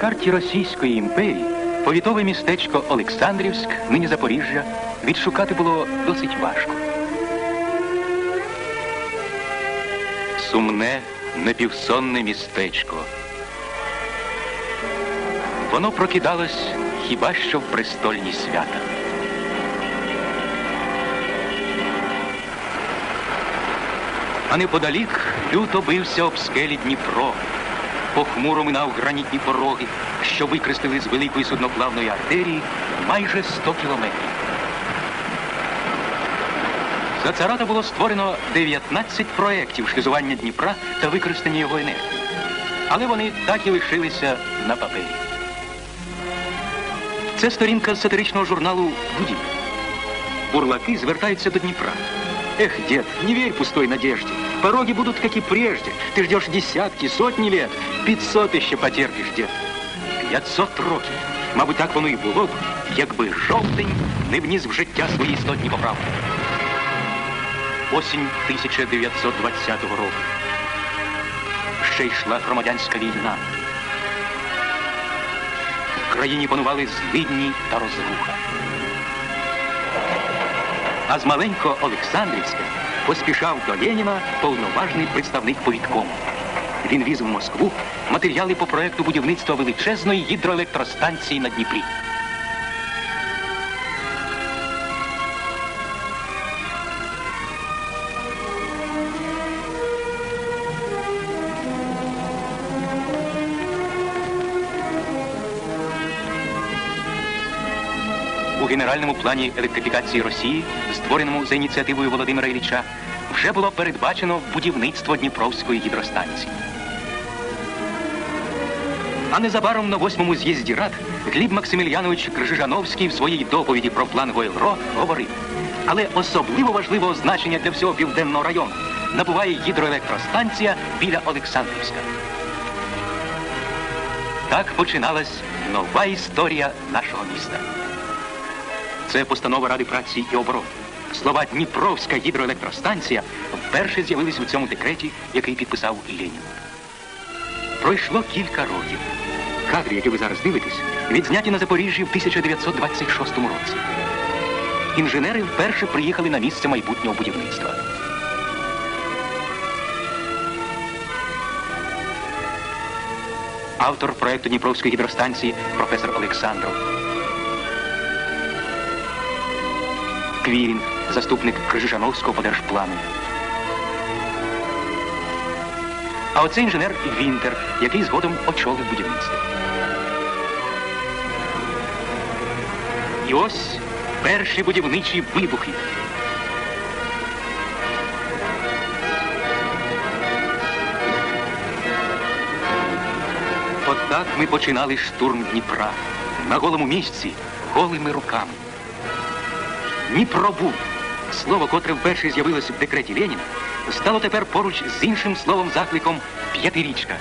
Карті Російської імперії повітове містечко Олександрівськ, нині Запоріжжя, відшукати було досить важко. Сумне, напівсонне містечко. Воно прокидалось хіба що в престольні свята. А неподалік люто бився об скелі Дніпро. Похмуро минав гранітні пороги, що викреслили з великої судноплавної артерії майже 100 кілометрів. За царата було створено 19 проєктів шлюзування Дніпра та використання його енергії. Але вони так і лишилися на папері. Це сторінка сатиричного журналу «Будівля». Бурлаки звертаються до Дніпра. Эх, дед, не верь пустой надежде. Пороги будут, как и прежде. Ты ждешь десятки, сотни лет. Пятьсот еще потерпишь, дед. П'ятсот років. Мабуть, так воно і було б, якби жовтень не вніс в життя свої істотні поправки. Осінь 1920 року. Ще йшла громадянська війна. В країні панували злидні та розруха. А з маленького Олександрівська поспішав до Леніна повноважний представник повіткому. Він віз в Москву матеріали по проекту будівництва величезної гідроелектростанції на Дніпрі. У генеральному плані електрифікації Росії, створеному за ініціативою Володимира Ілліча, вже було передбачено будівництво Дніпровської гідростанції. А незабаром на восьмому з'їзді рад Гліб Максимільянович Крижижановський в своїй доповіді про план ГОЛРО говорив, але особливо важливого значення для всього південного району набуває гідроелектростанція біля Олександрівська. Так починалась нова історія нашого міста. Це постанова Ради праці і оборони. Слова Дніпровська гідроелектростанція вперше з'явились у цьому декреті, який підписав Ленін. Пройшло кілька років. Кадри, які ви зараз дивитесь, відзняті на Запоріжжі в 1926 році. Інженери вперше приїхали на місце майбутнього будівництва. Автор проекту Дніпровської гідростанції професор Олександров. Квірінг, заступник Крижижановського по держплану. А оце інженер Вінтер, який згодом очолив будівництво. І ось перші будівничі вибухи. Отак ми починали штурм Дніпра на голому місці, голими руками. Дніпробуд, слово, котре вперше з'явилося в декреті Леніна, стало тепер поруч з іншим словом закликом п'ятирічка.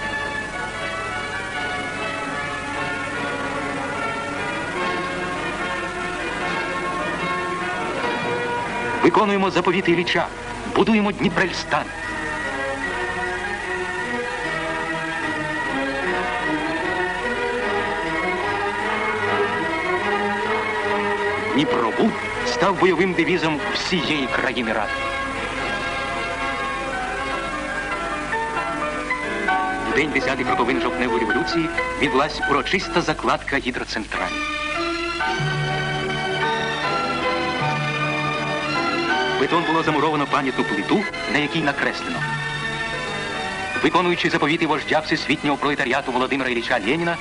Виконуємо заповіти Ілліча, будуємо Дніпрельстан. Дніпробуд став бойовим девізом всієї країни Ради. В день 10-ї роковин жовтневої революції відбулась урочиста закладка гідроцентралі. Бетон було замуровано пам'ятну плиту, на якій накреслено. Виконуючи заповіти вождя всесвітнього пролетаріату Володимира Ілліча Леніна,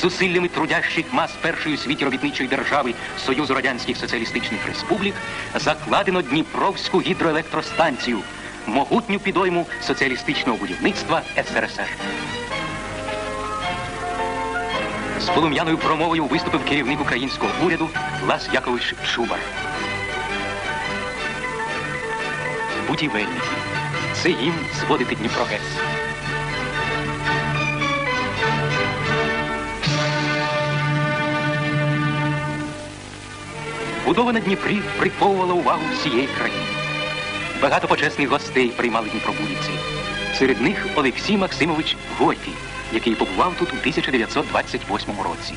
зусиллями трудящих мас першої світі робітничої держави Союзу Радянських Соціалістичних Республік закладено Дніпровську гідроелектростанцію, могутню підойму соціалістичного будівництва СРСР. З полум'яною промовою виступив керівник українського уряду Лас Якович Чубар. Будівельники. Це їм зводити Дніпрогес. Будова на Дніпрі приковувала увагу всієї країни. Багато почесних гостей приймали Дніпробудівці. Серед них Олексій Максимович Горький, який побував тут у 1928 році.